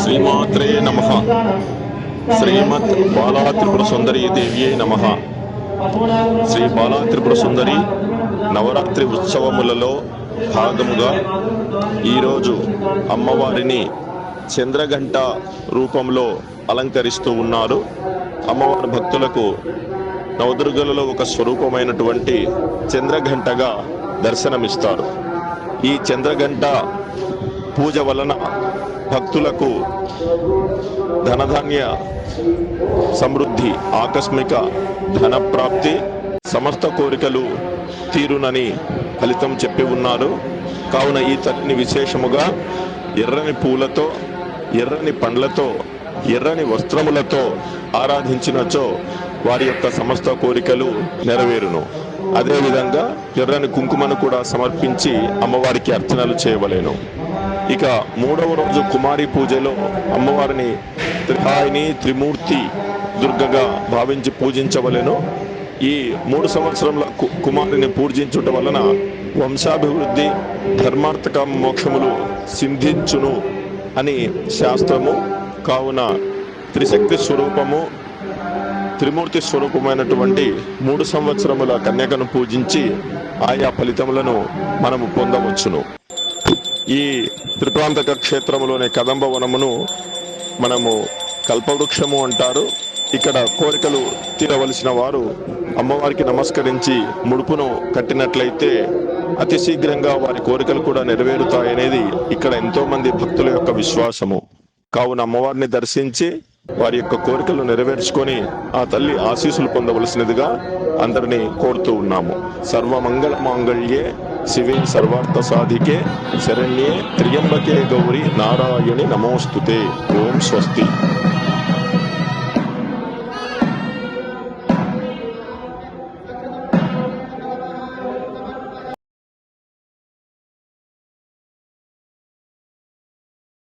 శ్రీమాత్రే నమ శ్రీమత్ బాలా త్రిపుర సుందరీ దేవ్యే నమ శ్రీ బాలా త్రిపుర సుందరి నవరాత్రి ఉత్సవములలో భాగముగా ఈరోజు అమ్మవారిని చంద్రఘంట రూపంలో అలంకరిస్తూ ఉన్నారు అమ్మవారి భక్తులకు నవదుర్గలలో ఒక స్వరూపమైనటువంటి చంద్రఘంటగా దర్శనమిస్తారు. ఈ చంద్రఘంట పూజ వలన భక్తులకు ధనధాన్య సమృద్ధి ఆకస్మిక ధన ప్రాప్తి సమస్త కోరికలు తీరునని ఫలితం చెప్పి ఉన్నారు. కావున ఈ తల్లిని విశేషముగా ఎర్రని పూలతో ఎర్రని పండ్లతో ఎర్రని వస్త్రములతో ఆరాధించినచో వారి యొక్క సమస్త కోరికలు నెరవేరును. అదేవిధంగా ఎర్రని కుంకుమను కూడా సమర్పించి అమ్మవారికి అర్చనలు చేయవలేను. ఇక మూడవ రోజు కుమారి పూజలో అమ్మవారిని త్రిహాయిని త్రిమూర్తి దుర్గగా భావించి పూజించవలెను. ఈ మూడు సంవత్సరంలో కు- కుమారుని పూజించుట వలన వంశాభివృద్ధి ధర్మార్థక మోక్షములు సిద్ధించును అని శాస్త్రము కావున త్రిశక్తి స్వరూపము త్రిమూర్తి స్వరూపమైనటువంటి మూడు సంవత్సరముల కన్యకను పూజించి ఆయా ఫలితములను మనము పొందవచ్చును. ఈ త్రిప్రాంతక క్షేత్రములోని కదంబ వనమును మనము కల్పవృక్షము అంటారు. ఇక్కడ కోరికలు తీరవలసిన వారు అమ్మవారికి నమస్కరించి ముడుపును కట్టినట్లయితే అతి శీఘ్రంగా వారి కోరికలు కూడా నెరవేరుతాయనేది ఇక్కడ ఎంతోమంది భక్తుల యొక్క విశ్వాసము. కావున అమ్మవారిని దర్శించి వారి యొక్క కోరికలు నెరవేర్చుకొని ఆ తల్లి ఆశీస్సులు పొందవలసినదిగా అందరినీ కోరుతూ ఉన్నాము. సర్వమంగళ మాంగళ్యే శివే సర్వార్థ సాధికే శరణ్యే త్రియంబకే గౌరి నారాయణి నమోస్తుతే. ఓం స్వస్తి.